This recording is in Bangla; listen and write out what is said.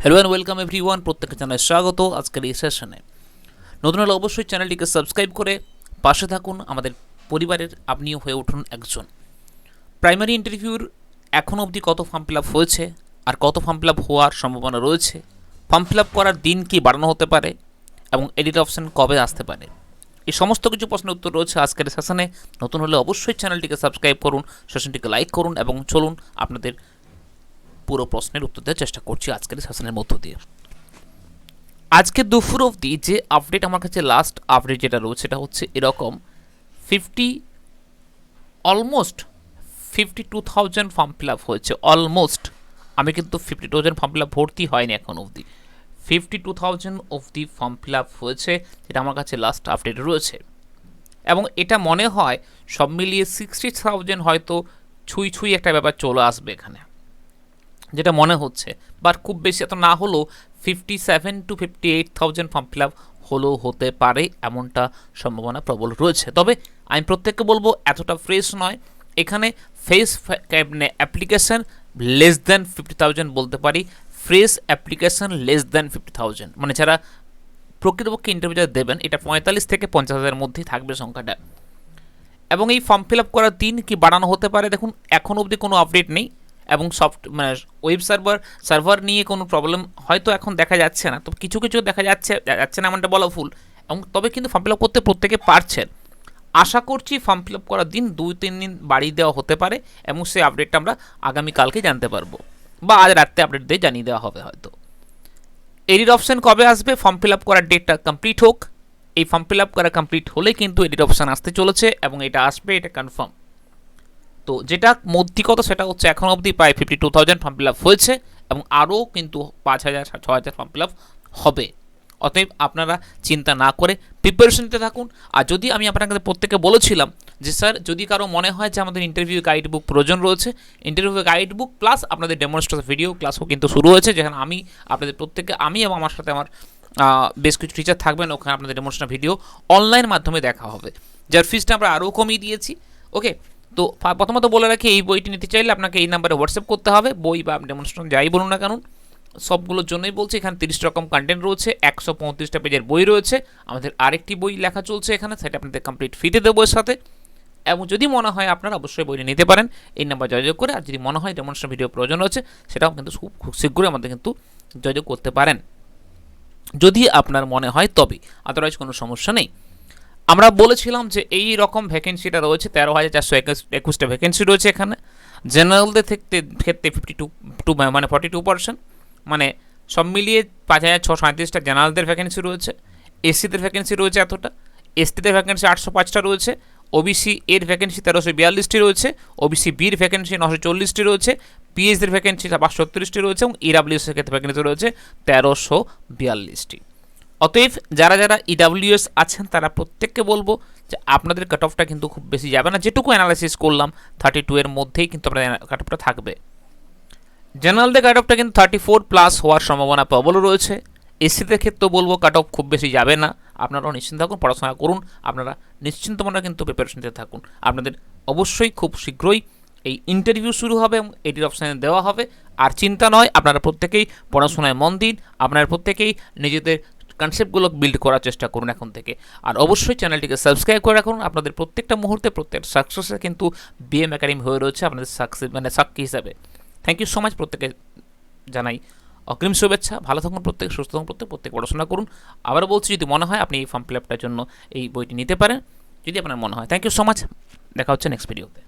Hello and welcome everyone প্রত্যেককে জানাই স্বাগত আজকের এই সেশনে নতুন হলে অবশ্যই চ্যানেলটিকে সাবস্ক্রাইব করে পাশে থাকুন। আমাদের পরিবারের আপনিও হয়ে উঠুন একজন। প্রাইমারি ইন্টারভিউর এখনও অবধি কত ফর্ম ফিল হয়েছে আর কত ফর্ম ফিল হওয়ার সম্ভাবনা রয়েছে? ফর্ম ফিল করার দিন কি বাড়ানো হতে পারে এবং এডিট অপশন কবে আসতে পারে? এই সমস্ত কিছু প্রশ্নের উত্তর রয়েছে আজকের সেশনে নতুন হলে অবশ্যই চ্যানেলটিকে সাবস্ক্রাইব করুন সেশনটিকে লাইক করুন এবং চলুন আপনাদের পুরো প্রশ্নের উত্তর দেওয়ার চেষ্টা করছি আজকের সেশনের মধ্য দিয়ে। আজকে দুপুর অবধি যে আপডেট আমার কাছে লাস্ট আপডেট যেটা রয়েছে, সেটা হচ্ছে এরকম fifty almost fifty two thousand form fill up হয়েছে। অলমোস্ট আমি কিন্তু fifty thousand form fill up ভর্তি হয়নি এখন অবধি। ফিফটি টু থাউজেন্ড অবধি ফর্ম ফিল আপ হয়েছে, যেটা আমার কাছে লাস্ট আপডেট রয়েছে। এবং এটা মনে হয় সব মিলিয়ে সিক্সটি থাউজেন্ড হয়তো ছুঁই ছুঁই একটা ব্যাপার চলে আসবে এখানে। যেটা মনে হচ্ছে। বাট খুব বেশি এত না হলেও fifty seven to fifty eight thousand form fill up হলেও হতে পারে এমনটা সম্ভাবনা প্রবল রয়েছে। তবে আমি প্রত্যেককে বলব এতটা ফ্রেশ নয়। এখানে face application less than fifty thousand বলতে পারি। Fresh application less than fifty thousand মানে যারা প্রকৃতপক্ষে ইন্টারভিউ দেবেন, এটা পঁয়তাল্লিশ থেকে পঞ্চাশ হাজারের মধ্যেই থাকবে সংখ্যাটা। এবং এই ফর্ম ফিল আপ করার দিন কি বাড়ানো হতে পারে? দেখুন, এখন অবধি কোনো আপডেট নেই। এবং সফট মানে ওয়েব সার্ভার সার্ভার নিয়ে কোনো প্রবলেম হয়তো এখন দেখা যাচ্ছে না। তো কিছু কিছু দেখা যাচ্ছে যাচ্ছে না এমনটা বলা ভুল। এবং তবে কিন্তু ফর্ম ফিল আপ করতে প্রত্যেকে পারছেন আশা করছি ফর্ম ফিল আপ করার দিন দুই, তিন দিন বাড়িয়ে দেওয়া হতে পারে এবং সেই আপডেটটা আমরা আগামীকালকে জানতে পারব। বা আজ রাত্রে আপডেট দিয়ে জানিয়ে দেওয়া হবে হয়তো। এডিট অপশান কবে আসবে? ফর্ম ফিল আপ করার ডেটটা কমপ্লিট হোক। এই ফর্ম ফিল আপ করা কমপ্লিট হলে কিন্তু এডিট অপশান আসতে চলেছে এবং এটা আসবে, এটা কনফার্ম তো যেটা মধ্যিকতা সেটা হচ্ছে এখন অবধি প্রায় fifty two thousand form fill up হয়েছে এবং আরও কিন্তু পাঁচ হাজার ছ হাজার ফর্ম ফিল আপ হবে। অতএব আপনারা চিন্তা না করে প্রিপারেশন নিতে থাকুন। আর যদি আমি আপনাকে প্রত্যেকে বলেছিলাম যে, স্যার, যদি কারও মনে হয় যে আমাদের ইন্টারভিউ গাইড বুক প্রয়োজন রয়েছে ইন্টারভিউ গাইড বুক প্লাস আপনাদের ডেমনস্ট্রেশন ভিডিও ক্লাসও কিন্তু শুরু হয়েছে, যেখানে আমি আপনাদের প্রত্যেককে, আমি এবং আমার সাথে আমার বেশ কিছু টিচার থাকবেন, ওখানে আপনাদের ডেমনস্ট্রেশন ভিডিও অনলাইন মাধ্যমে দেখা হবে। যার ফিসটা আমরা আরও কমিয়ে দিয়েছি। ওকে তো প্রথমত বলে রাখি, এই বইটি নিতে চাইলে আপনাকে এই নাম্বারে হোয়াটসঅ্যাপ করতে হবে। বই বা ডেমনস্ট্রেশন যাই বলুন না কেন, সবগুলোর জন্যই বলছি, এখানে তিরিশ রকম কন্টেন্ট রয়েছে, একশো পঁয়ত্রিশটা পেজের বই রয়েছে, আমাদের আরেকটি বই লেখা চলছে এখানে, সেটা আপনাদের কমপ্লিট ফিতে দেবো এর সাথে। এবং যদি মনে হয় আপনারা অবশ্যই বইটি নিতে পারেন, এই নাম্বার যোগাযোগ করে, আর যদি মনে হয় ডেমনস্ট্রেশন ভিডিও প্রয়োজন রয়েছে, সেটাও কিন্তু খুব খুব শীঘ্রই আমাদের কিন্তু যোগাযোগ করতে পারেন। যদি আপনার মনে হয় তবে আদারওয়াইজ কোনো সমস্যা নেই। আমরা বলেছিলাম যে এই রকম ভ্যাকেন্সিটা রয়েছে, তেরো হাজার চারশো একুশটা ভ্যাকেন্সি রয়েছে এখানে। জেনারেলদের ক্ষেত্রে ক্ষেত্রে ফিফটি টু টু মানে ফর্টি টু পার্সেন্ট মানে সব মিলিয়ে পাঁচ হাজার ছশো সাঁত্রিশটা জেনারেলদের ভ্যাকেন্সি রয়েছে। এসসিদের ভ্যাকেন্সি রয়েছে এতটা। এসটিদের ভ্যাকেন্সি আটশো পাঁচটা রয়েছে। ওবিসি এর ভ্যাকেন্সি তেরোশো বিয়াল্লিশটি রয়েছে। ওবিসি বির ভ্যাকেন্সি নশো চল্লিশটি রয়েছে। পিএইচডির ভ্যাকেন্সি পাঁচশো ছত্রিশটি রয়েছে এবং ইডাব্লিউএসের ক্ষেত্রে ভ্যাকেন্সি রয়েছে তেরোশো বিয়াল্লিশটি। অতএব যারা যারা ইডাব্লিউএস আছেন, তারা প্রত্যেককে বলব যে আপনাদের কাট অফটা কিন্তু খুব বেশি যাবে না। যেটুকু অ্যানালাইসিস করলাম থার্টি টু এর মধ্যেই কিন্তু আপনাদের কাট অফটা থাকবে। জেনারেলদের কাট অফটা কিন্তু থার্টি ফোর প্লাস হওয়ার সম্ভাবনা প্রবল রয়েছে। এসিদের ক্ষেত্রেও বলব কাট অফ খুব বেশি যাবে না। আপনারাও নিশ্চিন্ত থাকুন, পড়াশোনা করুন। আপনারা নিশ্চিন্ত মনে কিন্তু প্রিপারেশন থাকুন। আপনাদের অবশ্যই খুব শীঘ্রই এই ইন্টারভিউ শুরু হবে এবং এটির অপশানে দেওয়া হবে। আর চিন্তা নয়, আপনারা প্রত্যেকেই পড়াশোনায় মন দিন। আপনারা প্রত্যেকেই নিজেদের কনসেপ্টগুলো বিল্ড করার চেষ্টা করুন এখন থেকে। আর অবশ্যই চ্যানেলটিকে সাবস্ক্রাইব করে রাখুন। আপনাদের প্রত্যেকটা মুহূর্তে প্রত্যেক সাকসেসে কিন্তু বিএম একাডেমি হয়ে রয়েছে আপনাদের সাকসেস মানে সাক্ষী হিসাবে। থ্যাংক ইউ সো মাচ প্রত্যেকে জানাই। অগ্রিম শুভেচ্ছা। ভালো থাকুন প্রত্যেক, সুস্থ থাকুন প্রত্যেক প্রত্যেক পড়াশোনা করুন। আবার বলছি, যদি মনে হয় আপনি এই ফর্ম ফিল আপটার জন্য এই বইটি নিতে পারেন। যদি আপনার মনে হয়। থ্যাংক ইউ সো মাচ দেখা হচ্ছে নেক্সট ভিডিওতে